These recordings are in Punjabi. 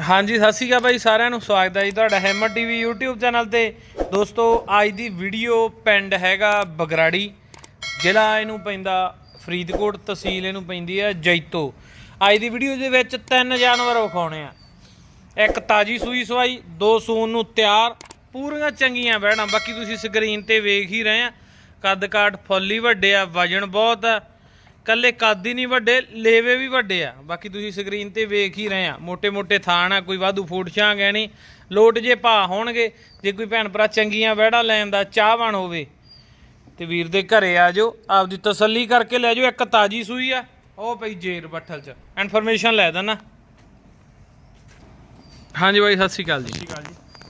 ਹਾਂਜੀ, ਸਤਿ ਸ਼੍ਰੀ ਅਕਾਲ ਬਾਈ ਸਾਰਿਆਂ ਨੂੰ। ਸਵਾਗਤ ਹੈ ਜੀ ਤੁਹਾਡਾ ਹੈਮਰ ਟੀਵੀ YouTube ਚੈਨਲ ਤੇ। ਦੋਸਤੋ, ਅੱਜ ਦੀ ਵੀਡੀਓ ਪਿੰਡ ਹੈਗਾ ਬਗਰਾੜੀ। ਜ਼ਿਲ੍ਹਾ ਇਹਨੂੰ ਪੈਂਦਾ ਫਰੀਦਕੋਟ, ਤਹਿਸੀਲ ਇਹਨੂੰ ਪੈਂਦੀ ਹੈ ਜੈਤੋ। ਅੱਜ ਦੀ ਵੀਡੀਓ ਦੇ ਵਿੱਚ ਤਿੰਨ ਜਾਨਵਰ ਵਿਖਾਉਣੇ ਆ। ਇੱਕ ਤਾਜੀ ਸੂਈ ਸਵਾਈ, ਦੋ ਸੂਨ ਨੂੰ ਤਿਆਰ, ਪੂਰੀਆਂ ਚੰਗੀਆਂ ਬਹਿਣਾ। ਬਾਕੀ ਤੁਸੀਂ ਸਕਰੀਨ ਤੇ ਵੇਖ ਹੀ ਰਹੇ ਆ। ਕੱਦ ਕਾਠ ਫੁੱਲ ਹੀ ਵੱਡੇ ਆ, ਵਜਨ ਬਹੁਤ ਆ। ਕੱਲੇ ਕਾਦੀ ਹੀ ਨਹੀਂ ਵੱਡੇ ਲੇਵੇ ਵੀ ਵੱਡੇ ਆ। ਬਾਕੀ ਤੁਸੀਂ ਸਕਰੀਨ ਤੇ ਵੇਖ ਹੀ ਰਹੇ ਆ। ਮੋٹے-ਮੋٹے ਥਾਣ ਆ ਕੋਈ ਵਾਧੂ ਫੂਡ ਛਾਂਗ ਐਣੀ ਲੋਟ ਜੇ ਭਾ ਹੋਣਗੇ ਜੇ ਕੋਈ ਭੈਣ ਭਰਾ ਚੰਗੀਆਂ ਵਹਿੜਾ ਲੈਣ ਦਾ ਚਾਹਵਾਨ ਹੋਵੇ ਤੇ ਵੀਰ ਦੇ ਘਰੇ ਆ ਜਾਓ ਆਪਦੀ ਤਸੱਲੀ ਕਰਕੇ ਲੈ ਜਾਓ ਇੱਕ ਤਾਜੀ ਸੂਈ ਆ। ਉਹ ਪਈ ਜੇਰ ਬੱਠਲ ਚ। ਇਨਫੋਰਮੇਸ਼ਨ ਲੈ ਦੇਣਾ ਹਾਂਜੀ ਬਾਈ ਸਤਿ ਸ਼੍ਰੀ ਅਕਾਲ ਜੀ।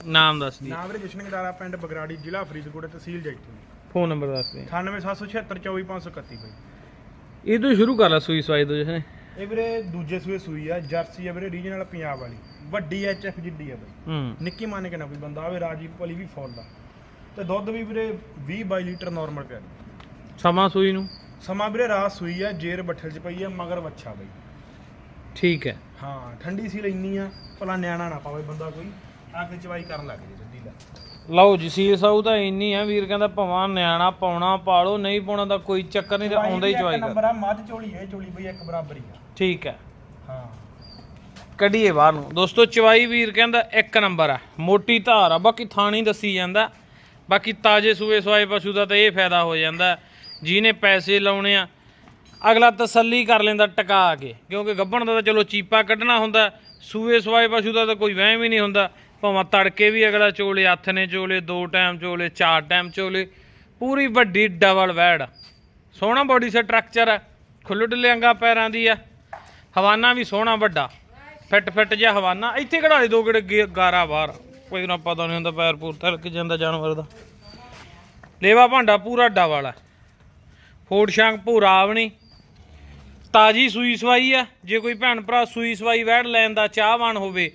ਨਾਮ ਦੱਸ ਦੀ ਨਾਮ ਰਜਿਸ਼ਨ ਕਟਾਰਾ ਪਿੰਡ ਬਗਰਾੜੀ ਜ਼ਿਲ੍ਹਾ ਫਰੀਦਕੋਟ ਤਹਿਸੀਲ ਜੈਤੂਨ। ਫੋਨ ਨੰਬਰ ਦੱਸ ਦੇ 9876744531 ਬਾਈ। ਇਹ ਤੋਂ ਸ਼ੁਰੂ ਕਰ ਲਾ ਸੂਈ ਸਵਾਈ ਤੋਂ ਜਸਨੇ ਇਹ ਵੀਰੇ ਦੂਜੇ ਸੂਏ ਸੂਈ ਆ ਜਰਸੀ ਆ ਵੀਰੇ ਰੀਜਨਲ ਪੰਜਾਬ ਵਾਲੀ। ਵੱਡੀ ਐਚ ਐਫ ਜਿੱਡੀ ਆ ਬਾਈ। ਹੂੰ। ਨਿੱਕੀ ਮੰਨ ਕੇ ਨਾ ਕੋਈ ਬੰਦਾ ਆਵੇ ਰਾਜੀਵ ਭਲੀ ਵੀ ਫੁੱਲ ਆ। ਤੇ ਦੁੱਧ ਵੀ ਵੀਰੇ 20 22 ਲੀਟਰ ਨਾਰਮਲ ਪਿਆ। ਸਮਾਂ ਸੂਈ ਨੂੰ? ਸਮਾਂ ਵੀਰੇ ਰਾਤ ਸੂਈ ਆ ਜੇਰ ਬੱਠਲ ਚ ਪਈ ਆ ਮਗਰ ਵੱਛਾ ਬਾਈ। ਠੀਕ ਹੈ। ਹਾਂ ਠੰਡੀ ਸੀ ਲੈਣੀ ਆ ਭਲਾ ਨਿਆਣਾ ਨਾ ਪਾਵੇ ਬੰਦਾ ਕੋਈ। ਆ ਕੇ ਚਵਾਈ ਕਰਨ ਲੱਗ ਜੇ ਜੱਦੀ ਲੈ। ਲਓ ਜੀ ਸੀ ਸਾਊ ਤਾਂ ਇੰਨੀ ਆ ਵੀਰ ਕਹਿੰਦਾ ਭਵਾਂ ਨਿਆਣਾ ਪਾਉਣਾ ਪਾਲੋ ਨਹੀਂ ਪਾਉਣਾ ਤਾਂ ਕੋਈ ਚੱਕਰ ਨਹੀਂ ਤੇ ਆਉਂਦਾ ਹੀ ਚਵਾਈ ਕਰ। ਨੰਬਰ ਆ ਮੱਝ ਝੋਲੀ ਹੈ ਝੋਲੀ ਬਈ ਇੱਕ ਬਰਾਬਰ ਹੀ ਆ। ਠੀਕ ਹੈ। ਹਾਂ। ਕੱਢੀਏ ਬਾਹਰ ਨੂੰ। ਦੋਸਤੋ ਚਵਾਈ ਵੀਰ ਕਹਿੰਦਾ ਇੱਕ ਨੰਬਰ ਆ। ਮੋਟੀ ਧਾਰ ਆ ਬਾਕੀ ਥਾਣੀ ਦੱਸੀ ਜਾਂਦਾ। ਬਾਕੀ ਤਾਜੇ ਸੂਏ ਸਵਾਏ ਪਸ਼ੂ ਦਾ ਤਾਂ ਇਹ ਫਾਇਦਾ ਹੋ ਜਾਂਦਾ। ਜਿਹਨੇ ਪੈਸੇ ਲਾਉਣੇ ਆ ਅਗਲਾ ਤਸੱਲੀ ਕਰ ਲੈਂਦਾ ਟਕਾ ਕੇ। ਕਿਉਂਕਿ ਗੱਭਣ ਦਾ ਤਾਂ ਚਲੋ ਚੀਪਾ ਕੱਢਣਾ ਹੁੰਦਾ। ਸੂਏ ਸਵਾਏ ਪਸ਼ੂ ਦਾ ਤਾਂ ਕੋਈ ਵਹਿਮ ਹੀ ਨਹੀਂ ਹੁੰਦਾ। ਭਾਵੇਂ ਤੜਕੇ ਵੀ ਅਗਲਾ ਚੋਲੇ, ਹੱਥ ਨੇ ਚੋਲੇ, ਦੋ ਟਾਈਮ ਚੋਲੇ, ਚਾਰ ਟਾਈਮ ਚੋਲੇ, ਪੂਰੀ ਵੱਡੀ ਡਬਲ ਵੈੜ। ਸੋਹਣਾ ਬੋਡੀ ਸਟਰਕਚਰ ਹੈ ਖੁੱਲ੍ਹ ਡਲਿਆਂਗਾ ਪੈਰਾਂ ਦੀ ਆ। ਹਵਾਨਾ ਵੀ ਸੋਹਣਾ ਵੱਡਾ ਫਿੱਟ ਫਿੱਟ ਜਿਹਾ ਹਵਾਨਾ। ਇੱਥੇ ਕਢਾ ਲਈ ਦੋ ਕਿਹੜੇ ਗਾਰਾ ਬਾਹਰ। ਕੋਈ ਨਾ ਪਤਾ ਨਹੀਂ ਹੁੰਦਾ ਪੈਰ ਪੂਰ ਤਲਕ ਜਾਂਦਾ ਜਾਨਵਰ ਦਾ। ਲੇਵਾ ਭਾਂਡਾ ਪੂਰਾ ਡਾ ਵਾਲਾ ਫੋੜ ਸ਼ਾਂਗ ਭੂਰਾ ਆਵਣੀ। ਤਾਜੀ ਸੂਈ ਸਵਾਈ ਆ। ਜੇ ਕੋਈ ਭੈਣ ਭਰਾ ਸੂਈ ਸਵਾਈ ਵੈੜ ਲੈਣ ਦਾ ਚਾਹਵਾਨ ਹੋਵੇ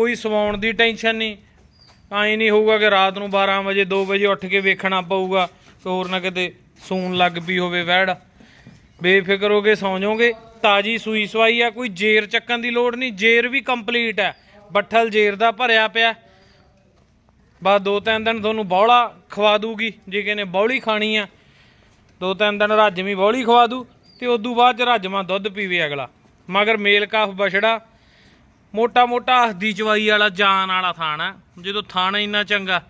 ਕੋਈ ਸਵਾਉਣ ਦੀ ਟੈਨਸ਼ਨ ਨਹੀਂ। ਐਂ ਨਹੀਂ ਹੋਊਗਾ ਕਿ ਰਾਤ ਨੂੰ 12 ਵਜੇ 2 ਵਜੇ ਉੱਠ ਕੇ ਵੇਖਣਾ ਪਊਗਾ ਕਿ ਹੋਰ ਨਾ ਕਿਤੇ ਸੂਣ ਲੱਗ ਪਈ ਹੋਵੇ ਵਹਿੜ ਬੇਫਿਕਰ ਹੋ ਕੇ ਸੌਂ ਜਾਓਗੇ। ਤਾਜੀ ਸੂਈ ਸਵਾਈ ਆ, ਕੋਈ ਜੇਰ ਚੱਕਣ ਦੀ ਲੋੜ ਨਹੀਂ। ਜੇਰ ਵੀ ਕੰਪਲੀਟ ਹੈ ਬੱਠਲ ਜੇਰ ਦਾ ਭਰਿਆ ਪਿਆ। ਬਸ ਦੋ ਤਿੰਨ ਦਿਨ ਤੁਹਾਨੂੰ ਬੌਲਾ ਖਵਾ ਦੂਗੀ। ਜੇ ਕਿਨੇ ਬੌਲੀ ਖਾਣੀ ਆ, ਦੋ ਤਿੰਨ ਦਿਨ ਰਾਜਮੀ ਬੌਲੀ ਖਵਾ ਦੂ ਤੇ ਤੋਂ ਬਾਅਦ ਚ ਰਾਜਮਾ ਦੁੱਧ ਪੀਵੇ ਅਗਲਾ। ਮਗਰ ਮੇਲ ਕਾਫ ਬਛੜਾ। ਮੋਟਾ ਮੋਟਾ ਹੱਦੀ ਚਵਾਈ ਵਾਲਾ ਜਾਨ ਵਾਲਾ ਥਾਣਾ ਜਦੋਂ ਥਾਣਾ ਇੰਨਾ ਚੰਗਾ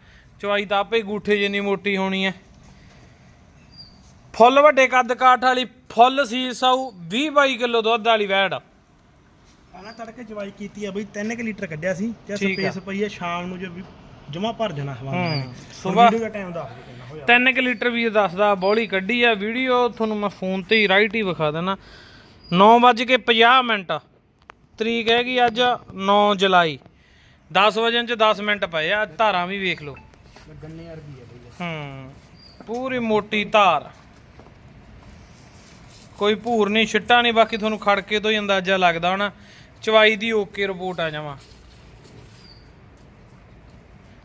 ਚਵਾਈ ਤਾਂ ਆਪੇ ਗੂਠੇ ਜਿੰਨੀ ਮੋਟੀ ਹੋਣੀ ਹੈ ਫੁੱਲ ਵੱਡੇ ਕੱਦ ਕਾਠ ਵਾਲੀ ਫੁੱਲ ਸੀ ਸਾਊ 20 22 ਕਿਲੋ ਦੁੱਧ ਵਾਲੀ ਵੈੜ। ਆਣਾ ਤੜਕੇ ਚਵਾਈ ਕੀਤੀ ਆ ਬਈ 3 ਕਿ ਲੀਟਰ ਕੱਢਿਆ ਸੀ ਤੇ। ਸਪੇਸ ਪਈ ਆ ਸ਼ਾਮ ਨੂੰ ਜੇ ਜਮਾ ਭਰ ਜਾਣਾ ਹਵਾਨਾ। ਨੇ ਵੀਡੀਓ ਦਾ ਟਾਈਮ ਦੱਸ ਦੇ ਕਿੰਨਾ ਹੋਇਆ। 3 ਕਿ ਲੀਟਰ ਵੀ ਦੱਸਦਾ ਬੋਲੀ ਕੱਢੀ ਆ ਵੀਡੀਓ ਤੁਹਾਨੂੰ ਮੈਂ ਫੋਨ ਤੇ ਹੀ ਰਾਈਟ ਹੀ ਵਿਖਾ ਦੇਣਾ। 9:50 ਮਿੰਟ। ਤਰੀਕ ਹੈਗੀ ਅੱਜ 9 ਜੁਲਾਈ। 10 ਵਜੇ ਚ 10 ਮਿੰਟ ਪਏ ਆ ਧਾਰਾਂ ਵੀ ਵੇਖ ਲਓ। ਗੰਨੇ ਅਰਬੀ ਆ ਬਈ ਹੂੰ ਪੂਰੀ ਮੋਟੀ ਧਾਰ। ਕੋਈ ਭੂਰ ਨਹੀਂ ਛਿੱਟਾ ਨਹੀਂ ਬਾਕੀ ਤੁਹਾਨੂੰ ਖੜਕੇ ਤੋਂ ਹੀ ਅੰਦਾਜ਼ਾ ਲੱਗਦਾ ਹੋਣਾ। ਚਵਾਈ ਦੀ ਓਕੇ ਰਿਪੋਰਟ ਆ ਜਾਵਾਂ।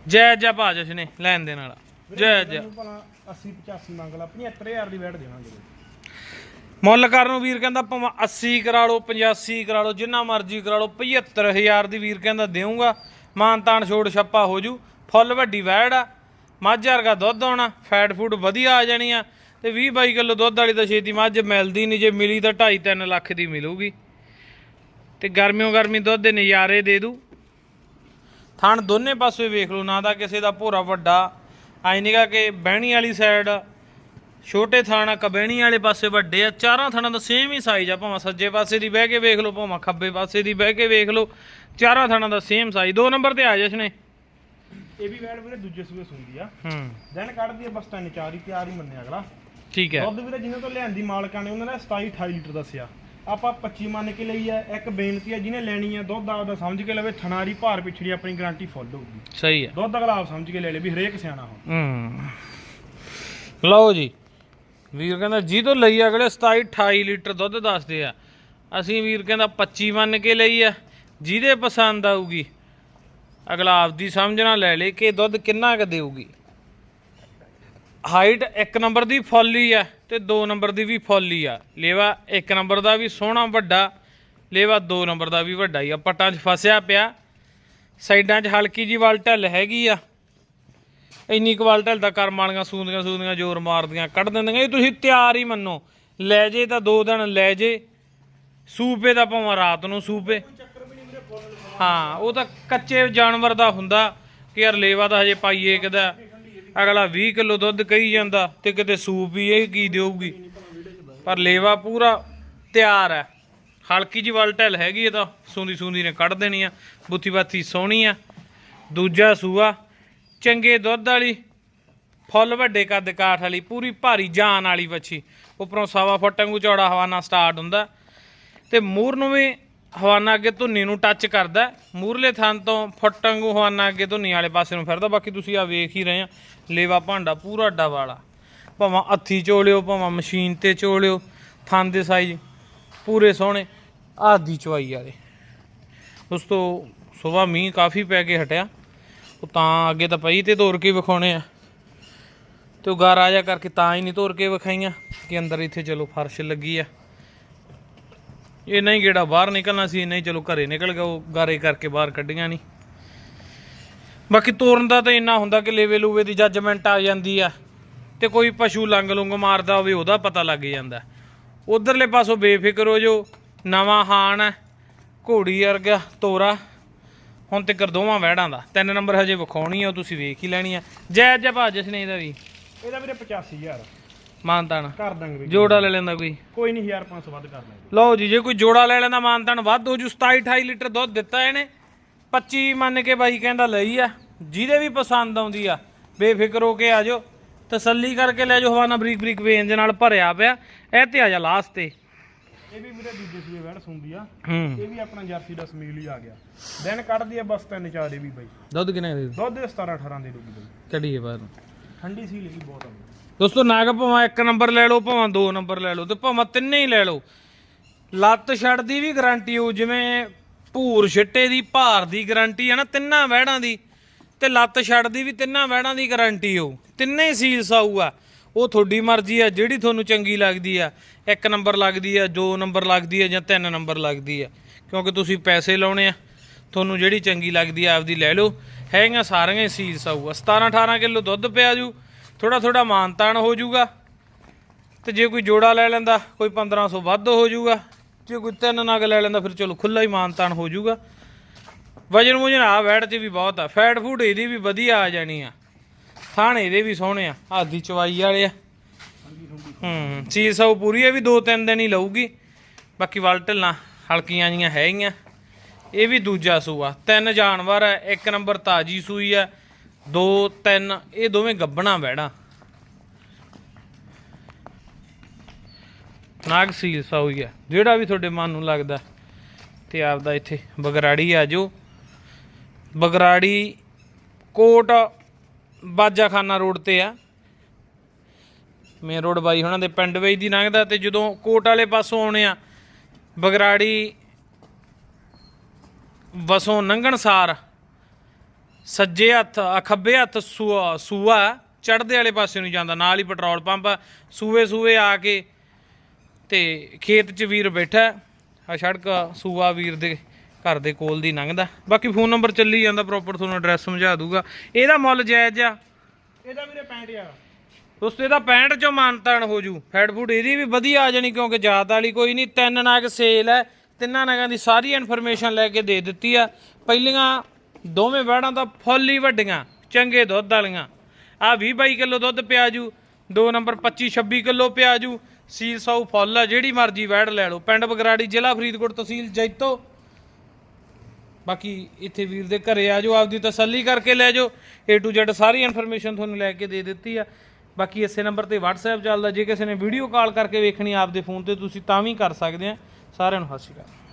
ਜੈ ਜੈ ਭਾਜਸ ਨੇ ਲੈਣ ਦੇ ਨਾਲ ਜੈ ਜੈ। ਇਹਨੂੰ ਭਲਾ 80 85 ਮੰਗ ਲਾ 75000 ਦੀ ਵੈਟ ਦੇਵਾਂਗੇ। ਮੁੱਲ ਕਰਨ ਨੂੰ ਵੀਰ ਕਹਿੰਦਾ ਭਾਵੇਂ 80 ਕਰਾ ਲਓ 85 ਕਰਾ ਲਓ, ਜਿੰਨਾ ਮਰਜ਼ੀ ਕਰਾ ਲਓ 75000 ਦੀ ਵੀਰ ਕਹਿੰਦਾ ਦੇਊਂਗਾ। ਮਾਨ ਤਾਨ ਛੋੜ ਛੱਪਾ ਹੋ ਜੂ, ਫੁੱਲ ਵੱਡੀ ਵੈੜ ਆ, ਮੱਝ ਵਰਗਾ ਦੁੱਧ ਆਉਣਾ, ਫੈਟ ਫੂਡ ਵਧੀਆ ਆ ਜਾਣੀ ਆ, ਤੇ 20 22 ਕਿਲੋ ਦੁੱਧ ਵਾਲੀ ਤਾਂ ਛੇਤੀ ਮੱਝ ਮਿਲਦੀ ਨਹੀਂ, ਜੇ ਮਿਲੀ ਤਾਂ 2.5 3 ਲੱਖ ਦੀ ਮਿਲੂਗੀ। ਤੇ ਗਰਮੀਓ ਗਰਮੀ ਦੁੱਧ ਦੇ ਨਜ਼ਾਰੇ ਦੇ ਦੂ। ਥਣ ਦੋਨੇ ਪਾਸੇ ਵੇਖ ਲਓ, ਨਾ ਤਾਂ ਕਿਸੇ ਦਾ ਭੋਰਾ ਵੱਡਾ ਆਈ ਨਿਗਾ ਕਿ ਬਹਿਣੀ ਵਾਲੀ ਸਾਈਡ ਛੋਟੇ ਥਾਣਾ ਕਬਹਿਣੀ ਵਾਲੇ ਪਾਸੇ ਵੱਡੇ ਆ ਚਾਰਾਂ ਥਾਣਾ ਦਾ ਸੇਮ ਹੀ ਸਾਈਜ਼ ਆ ਭਾਵੇਂ ਸੱਜੇ ਪਾਸੇ ਦੀ ਬਹਿ ਕੇ ਵੇਖ ਲਓ ਭਾਵੇਂ ਖੱਬੇ ਪਾਸੇ ਦੀ ਬਹਿ ਕੇ ਵੇਖ ਲਓ ਚਾਰਾਂ ਥਾਣਾ ਦਾ ਸੇਮ ਸਾਈਜ਼ ਦੋ ਨੰਬਰ ਤੇ ਆ ਜਸ਼ਨੇ ਇਹ ਵੀ ਵੈਟ ਵੀਰੇ ਦੂਜੇ ਸੂਏ ਸੁਣਦੀ ਆ। ਹੂੰ। ਦਿਨ ਕੱਢਦੀ ਆ ਬਸ ਤਿੰਨ ਚਾਰ ਹੀ ਤਿਆਰ ਹੀ ਮੰਨਿਆ ਅਗਲਾ। ਠੀਕ ਹੈ। ਦੁੱਧ ਵੀਰੇ ਜਿਨ੍ਹਾਂ ਤੋਂ ਲਿਆਂਦੀ ਮਾਲਕਾਂ ਨੇ ਉਹਨਾਂ ਨੇ 27 28 ਲੀਟਰ ਦੱਸਿਆ ਆਪਾਂ 25 ਮੰਨ ਕੇ ਲਈ ਆ ਇੱਕ ਬੇਨਤੀ ਆ ਜਿਹਨੇ ਲੈਣੀ ਆ ਦੁੱਧ ਆਪਦਾ ਸਮਝ ਕੇ ਲਵੇ ਥਣਾਰੀ ਭਾਰ ਪਿਛੜੀ ਆਪਣੀ ਗਾਰੰਟੀ ਫੁੱਲ ਹੋਊਗੀ। ਸਹੀ ਹੈ। ਦੁੱਧ ਅਗਲਾ ਆਪ ਸਮਝ ਕੇ ਲੈ ਲੇ ਵੀ ਹਰੇਕ ਸਿਆਣਾ ਹੋ। ਹੂੰ। ਲਓ ਜੀ। ਵੀਰ ਕਹਿੰਦਾ, ਜੀ ਤੋਂ ਲਈ ਅਗਲੇ 27 28 ਲੀਟਰ ਦੁੱਧ ਦੱਸਦੇ ਆ। ਅਸੀਂ ਵੀਰ ਕਹਿੰਦਾ 25 ਮੰਨ ਕੇ ਲਈ ਆ, ਜਿਹਦੇ ਪਸੰਦ ਆਊਗੀ, ਅਗਲਾ ਆਪਦੀ ਸਮਝ ਨਾਲ ਲੈ ਲੇ ਕਿ ਦੁੱਧ ਕਿੰਨਾ ਕੁ ਦੇਊਗੀ। ਹਾਈਟ ਇੱਕ ਨੰਬਰ ਦੀ ਫੌਲੀ ਆ ਤੇ ਦੋ ਨੰਬਰ ਦੀ ਵੀ ਫੌਲੀ ਆ। ਲੇਵਾ ਇੱਕ ਨੰਬਰ ਦਾ ਵੀ ਸੋਹਣਾ ਵੱਡਾ, ਲੇਵਾ ਦੋ ਨੰਬਰ ਦਾ ਵੀ ਵੱਡਾ ਹੀ ਆ। ਪੱਟਾਂ 'ਚ ਫਸਿਆ ਪਿਆ, ਸਾਈਡਾਂ 'ਚ ਹਲਕੀ ਜੀ ਵੱਲ ਢਿੱਲ ਹੈਗੀ ਆ। ਇੰਨੀ ਕੁ ਵੱਲ ਢਿੱਲ ਤਾਂ ਕਰਮ ਵਾਲੀਆਂ ਸੂੰਦੀਆਂ ਸੂੰਦੀਆਂ ਜ਼ੋਰ ਮਾਰਦੀਆਂ, ਕੱਢ ਦਿੰਦੀਆਂ, ਇਹ ਤੁਸੀਂ ਤਿਆਰ ਹੀ ਮੰਨੋ। ਲੈ ਜੇ ਤਾਂ ਦੋ ਦਿਨ ਲੈ ਜੇ, ਸੂਪੇ ਦਾ ਭਾਵੇਂ ਰਾਤ ਨੂੰ ਸੂਪੇ। ਹਾਂ, ਉਹ ਤਾਂ ਕੱਚੇ ਜਾਨਵਰ ਦਾ ਹੁੰਦਾ ਕਿ ਯਾਰ ਲੇਵਾ ਤਾਂ ਹਜੇ ਪਾਈਏ ਕਿਦਾ ਅਗਲਾ 20 ਕਿਲੋ ਦੁੱਧ ਕਹੀ ਜਾਂਦਾ ਤੇ ਕਿਤੇ ਸੂਪ ਵੀ ਇਹ ਕੀ ਦੇਊਗੀ। ਪਰ ਲੇਵਾ ਪੂਰਾ ਤਿਆਰ ਹੈ। ਹਲਕੀ ਜੀ ਵੱਲ ਢਿੱਲ ਹੈਗੀ ਇਹ ਤਾਂ, ਸੂੰਦੀ ਸੂੰਦੀ ਨੇ ਕੱਢ ਦੇਣੀ ਆ, ਬੁੱਥੀ ਬਾਥੀ ਸੋਹਣੀ ਆ। ਦੂਜਾ ਸੂਆ ਚੰਗੇ ਦੁੱਧ ਵਾਲੀ, ਫੁੱਲ ਵੱਡੇ ਕੱਦ ਕਾਠ ਵਾਲੀ, ਪੂਰੀ ਭਾਰੀ ਜਾਨ ਵਾਲੀ ਵੱਛੀ। ਉੱਪਰੋਂ ਸਵਾ ਫੁੱਟ ਵਾਂਗੂ ਚੌੜਾ ਹਵਾਨਾ ਸਟਾਰਟ ਹੁੰਦਾ। ਤੇ ਮੂਰ ਨੂੰ ਵੀ ਹਵਾਨਾ ਅੱਗੇ ਧੁੰਨੀ ਨੂੰ ਟੱਚ ਕਰਦਾ। ਮੂਰਲੇ ਥਣ ਤੋਂ ਫੁੱਟ ਵਾਂਗੂ ਹਵਾਨਾ ਅੱਗੇ ਧੁੰਨੀ ਵਾਲੇ ਪਾਸੇ ਨੂੰ ਫਿਰਦਾ। ਬਾਕੀ ਤੁਸੀਂ ਆ ਵੇਖ ਹੀ ਰਹੇ ਆ, ਲੇਵਾ ਭਾਂਡਾ ਪੂਰਾ ਅੱਡਾ ਵਾਲਾ। ਭਾਵੇਂ ਹੱਥੀ ਚੋਲਿਓ, ਭਾਵੇਂ ਮਸ਼ੀਨ ਤੇ ਚੋਲਿਓ ਥਾਂ ਦੇ ਸਾਈਜ਼ ਪੂਰੇ ਸੋਹਣੇ, ਆਦੀ ਚਵਾਈ ਵਾਲੇ। ਉਸ ਤੋਂ ਸਵੇਰ ਮੀਂਹ ਕਾਫੀ ਪੈ ਕੇ ਹਟਿਆ। ਉਹ ਤਾਂ ਅੱਗੇ ਤਾਂ ਪਈ ਤੇ ਤੋਰ ਕੇ ਵਿਖਾਉਣੇ ਆ। ਤੇ ਉਹ ਗਾਰਾ ਆ ਜਾ ਕਰਕੇ ਤਾਂ ਹੀ ਨਹੀਂ ਤੋਰ ਕੇ ਵਿਖਾਈਆਂ ਕਿ ਅੰਦਰ ਇੱਥੇ ਚਲੋ ਫਰਸ਼ ਲੱਗੀ ਆ। ਇਹ ਨਹੀਂ ਗੇੜਾ ਬਾਹਰ ਨਿਕਲਣਾ ਸੀ ਨਹੀਂ ਚਲੋ ਘਰੇ ਨਿਕਲ ਗਿਆ, ਉਹ ਗਾਰੇ ਕਰਕੇ ਬਾਹਰ ਕੱਢੀਆਂ ਨਹੀਂ। ਬਾਕੀ ਤੋਰਨ ਦਾ ਤਾਂ ਇੰਨਾ ਹੁੰਦਾ ਕਿ ਲੇਵੇ ਲੂਵੇ ਦੀ ਜੱਜਮੈਂਟ ਆ ਜਾਂਦੀ ਆ। ਤੇ ਕੋਈ ਪਸ਼ੂ ਲੰਗ ਲੁੰਗ ਮਾਰਦਾ ਹੋਵੇ, ਉਹਦਾ ਪਤਾ ਲੱਗ ਜਾਂਦਾ। ਉਧਰਲੇ ਪਾਸੋਂ ਬੇਫਿਕਰ ਹੋ ਜੋ ਨਵਾਂ ਹਾਨ ਹੈ ਘੋੜੀ ਵਰਗਾ ਤੋਰਾ। ਹੁਣ ਤੇ ਦੋਵਾਂ ਵਹਿੜਾਂ ਦਾ। ਤਿੰਨ ਨੰਬਰ ਹਜੇ ਵਿਖਾਉਣੀ ਆ ਉਹ ਤੁਸੀਂ ਵੇਖ ਹੀ ਲੈਣੀ ਆ। ਜੈ ਜੈ ਭਾਜਸ ਨੇ ਇਹਦਾ ਵੀ। ਇਹਦਾ ਵੀਰੇ 85000 ਮਾਨਤਾਨ। ਕਰ ਦਾਂਗੇ ਵੀਰੇ ਜੋੜਾ ਲੈ ਲੈਂਦਾ ਕੋਈ। ਕੋਈ ਨਹੀਂ 1500 ਵੱਧ ਕਰ ਲਾਂਗੇ। ਲਓ ਜੀ ਜੇ ਕੋਈ ਜੋੜਾ ਲੈ ਲੈਂਦਾ ਮਾਨਤਾਨ ਵੱਧ ਹੋ ਜੂ 27 28 ਲੀਟਰ ਦੁੱਧ ਦਿੱਤਾ ਇਹਨੇ। 25 ਮੰਨ ਕੇ ਬਾਈ ਕਹਿੰਦਾ ਲਈ ਆ। ਜਿਹਦੇ ਵੀ ਪਸੰਦ ਆਉਂਦੀ ਆ ਬੇਫਿਕਰ ਹੋ ਕੇ ਆ ਜਾਓ। ਤਸੱਲੀ ਕਰਕੇ ਲੈ ਜਾਓ ਹਵਾਨਾ ਬਰੀਕ ਬਰੀਕ ਵੇਨ ਦੇ ਨਾਲ ਭਰਿਆ ਪਿਆ। ਇਹ ਤੇ ਆ ਜਾ ਲਾਸਟ ਤੇ। ਇਹ ਵੀ ਵੀਰੇ ਦੂਜੇ ਸੂਏ ਵੈਣ ਸੁੰਦੀ ਆ। ਇਹ ਵੀ ਆਪਣਾ ਜਰਸੀ ਦਾ ਸਮੀਲ ਹੀ ਆ ਗਿਆ। ਦਿਨ ਕੱਢਦੀ ਆ ਬਸ ਤਿੰਨ ਚਾਰ ਇਹ ਵੀ ਬਾਈ। ਦੁੱਧ ਕਿੰਨੇ ਦੇ ਦੁੱਧ ਦੇ 17 18 ਦੇ ਦੂਗੀ ਬਾਈ। ਕੱਢੀਏ ਬਾਹਰ? ਠੰਡੀ ਸੀ ਲਈ ਬਹੁਤ ਆ। ਦੋਸਤੋ ਨਾਗ ਭਾਵੇਂ ਇੱਕ ਨੰਬਰ ਲੈ ਲਓ ਭਾਵੇਂ ਦੋ ਨੰਬਰ ਲੈ ਲਓ ਤੇ ਭਾਵੇਂ ਤਿੰਨੇ ਹੀ ਲੈ ਲਓ। ਲੱਤ ਛੱਡਦੀ ਵੀ ਗਾਰੰਟੀ ਹੋ ਜਿਵੇਂ ਭੂਰ ਛਿੱਟੇ ਦੀ ਭਾਰ ਦੀ ਗਾਰੰਟੀ ਹੈ ਨਾ ਤਿੰਨਾਂ ਵਹਿੜਾਂ ਦੀ। ਤੇ ਲੱਤ ਛੱਡਦੀ ਵੀ ਤਿੰਨਾਂ ਵਹਿੜਾਂ ਦੀ ਗਾਰੰਟੀ ਹੋ ਤਿੰਨੇ ਸੀਲ ਸਾਊ ਆ। ਉਹ ਤੁਹਾਡੀ ਮਰਜ਼ੀ ਆ, ਜਿਹੜੀ ਤੁਹਾਨੂੰ ਚੰਗੀ ਲੱਗਦੀ ਆ। ਇੱਕ ਨੰਬਰ ਲੱਗਦੀ ਆ, ਦੋ ਨੰਬਰ ਲੱਗਦੀ ਆ ਜਾਂ ਤਿੰਨ ਨੰਬਰ ਲੱਗਦੀ ਆ। ਕਿਉਂਕਿ ਤੁਸੀਂ ਪੈਸੇ ਲਾਉਣੇ ਆ। ਤੁਹਾਨੂੰ ਜਿਹੜੀ ਚੰਗੀ ਲੱਗਦੀ ਆ, ਆਪਦੀ ਲੈ ਲਓ। ਹੈਗੀਆਂ ਸਾਰੀਆਂ ਹੀ ਸੀਲ ਸਾਊ ਆ 17 18 ਕਿਲੋ ਦੁੱਧ ਪਿਆ ਜੂ। ਥੋੜਾ ਥੋੜਾ ਮਾਨਤਾਨ ਹੋ ਜਾਊਗਾ ਤੇ ਜੇ ਕੋਈ ਜੋੜਾ ਲੈ ਲੈਂਦਾ, ਕੋਈ 1500 ਵੱਧ ਹੋ ਜਾਊਗਾ ਜੇ ਕੋਈ ਤਿੰਨ ਨਗ ਲੈ ਲੈਂਦਾ, ਫਿਰ ਚਲੋ ਖੁੱਲਾ ਹੀ ਮਾਨਤਾਨ ਹੋ ਜਾਊਗਾ ਵਜਨ ਮੁਜਨ ਆ, ਵੈਟ 'ਚ ਵੀ ਬਹੁਤ ਆ। ਫੈਟ ਫੂਡ ਇਹਦੀ ਵੀ ਵਧੀਆ ਆ ਜਾਣੀ ਆ। ਥਾਣ ਦੇ ਵੀ ਸੋਹਣੇ ਆ। ਆਦੀ ਚਵਾਈ ਵਾਲੇ ਆ। ਹੂੰ, ਚੀਜ਼ ਸੌ ਪੂਰੀ ਇਹ ਵੀ ਦੋ ਤਿੰਨ ਦਿਨ ਹੀ ਲਊਗੀ। ਬਾਕੀ ਵਾਲ ਢਿੱਲਾਂ ਹਲਕੀਆਂ ਜੀਆਂ ਹੈਗੀਆਂ ਇਹ ਵੀ ਦੂਜਾ ਸੂਆ। ਤਿੰਨ ਜਾਨਵਰ ਹੈ ਇੱਕ ਨੰਬਰ ਤਾਜੀ ਸੂਈ ਹੈ ਦੋ, ਤਿੰਨ, ਇਹ ਦੋਵੇਂ ਗੱਬਣਾ ਵੈੜਾਂ ਨਾਗ ਸੀਲ ਸੌਈ ਹੈ ਜਿਹੜਾ ਵੀ ਤੁਹਾਡੇ ਮਨ ਨੂੰ ਲੱਗਦਾ, ਤੇ ਆਪਦਾ ਇੱਥੇ ਬਗਰਾੜੀ ਆ ਜਾਓ। ਬਗਰਾੜੀ ਕੋਟ ਬਾਜਾਖਾਨਾ ਰੋਡ ਤੇ ਆ। ਮੇਨ ਰੋਡ ਬਾਈ ਉਹਨਾਂ ਦੇ ਪਿੰਡ ਵਿੱਚ ਦੀ ਲੰਘਦਾ ਤੇ ਜਦੋਂ ਕੋਟ ਵਾਲੇ ਪਾਸੋਂ ਆਉਣੇ ਆ, ਬਗਰਾੜੀ ਵਸੋਂ ਲੰਘਣ ਸਾਰ, ਸੱਜੇ ਹੱਥ ਆ ਖੱਬੇ ਹੱਥ ਸੂਆ ਸੂਆ ਚੜਦੇ ਵਾਲੇ ਪਾਸੇ ਨੂੰ ਜਾਂਦਾ, ਨਾਲ ਹੀ ਪੈਟਰੋਲ ਪੰਪ ਸੂਏ ਸੂਏ ਆ ਕੇ ਤੇ ਖੇਤ 'ਚ ਵੀਰ ਬੈਠਾ ਆ ਸੜਕ ਸੂਆ ਵੀਰ ਦੇ ਘਰ ਦੇ ਕੋਲ ਦੀ ਲੰਘਦਾ ਬਾਕੀ ਫੋਨ ਨੰਬਰ ਚੱਲੀ ਜਾਂਦਾ ਪ੍ਰੋਪਰ ਤੁਹਾਨੂੰ ਐਡਰੈਸ ਸਮਝਾ ਦੂਗਾ। ਇਹਦਾ ਮੁੱਲ ਜਾਇਜ਼ ਆ। ਇਹਦਾ ਵੀਰੇ 65000 ਦੋਸਤੋ ਇਹਦਾ 65 ਚੋਂ ਮਾਨਤਾਨ ਹੋ ਜੂ। ਫੈਟ ਫੂਡ ਇਹਦੀ ਵੀ ਵਧੀਆ ਆ ਜਾਣੀ ਕਿਉਂਕਿ ਜਾਤ ਵਾਲੀ ਕੋਈ ਨਹੀਂ। ਤਿੰਨ ਨਗ ਸੇਲ ਹੈ। ਤਿੰਨਾਂ ਨਗਾਂ ਦੀ ਸਾਰੀ ਇਨਫੋਰਮੇਸ਼ਨ ਲੈ ਕੇ ਦੇ ਦਿੱਤੀ ਆ। ਪਹਿਲੀਆਂ ਦੋਵੇਂ ਵੜਾਂ ਦਾ ਫੁੱਲ ਹੀ ਵੱਡੀਆਂ। ਚੰਗੇ ਦੁੱਧ ਵਾਲੀਆਂ। ਆ 20 22 ਕਿਲੋ ਦੁੱਧ ਪਿਆ ਜੂ ਦੋ ਨੰਬਰ 25 26 ਕਿਲੋ ਪਿਆ ਜੂ ਸੀਲ ਸੌ ਫੁੱਲ ਆ। ਜਿਹੜੀ ਮਰਜ਼ੀ ਵੜ ਲੈ ਲਓ। ਪਿੰਡ ਬਗਰਾੜੀ ਜ਼ਿਲ੍ਹਾ ਫਰੀਦਕੋਟ ਤਹਿਸੀਲ ਜੈਤੋ। ਬਾਕੀ ਇੱਥੇ ਵੀਰ ਦੇ ਘਰੇ ਆ ਜਾਓ, ਆਪਦੀ ਤਸੱਲੀ ਕਰਕੇ ਲੈ ਜਾਓ। A to Z ਸਾਰੀ ਇਨਫੋਰਮੇਸ਼ਨ ਤੁਹਾਨੂੰ ਲੈ ਕੇ ਦੇ ਦਿੱਤੀ ਆ। ਬਾਕੀ ਇਸੇ ਨੰਬਰ ਤੇ WhatsApp ਚੱਲਦਾ, ਜੇ ਕਿਸੇ ਨੇ ਵੀਡੀਓ ਕਾਲ ਕਰਕੇ ਵੇਖਣੀ ਆਪਦੇ ਫੋਨ ਤੇ, ਤੁਸੀਂ ਤਾਂ ਵੀ ਕਰ ਸਕਦੇ ਆ। ਸਾਰਿਆਂ ਨੂੰ ਸਤਿ ਸ਼੍ਰੀ ਅਕਾਲ।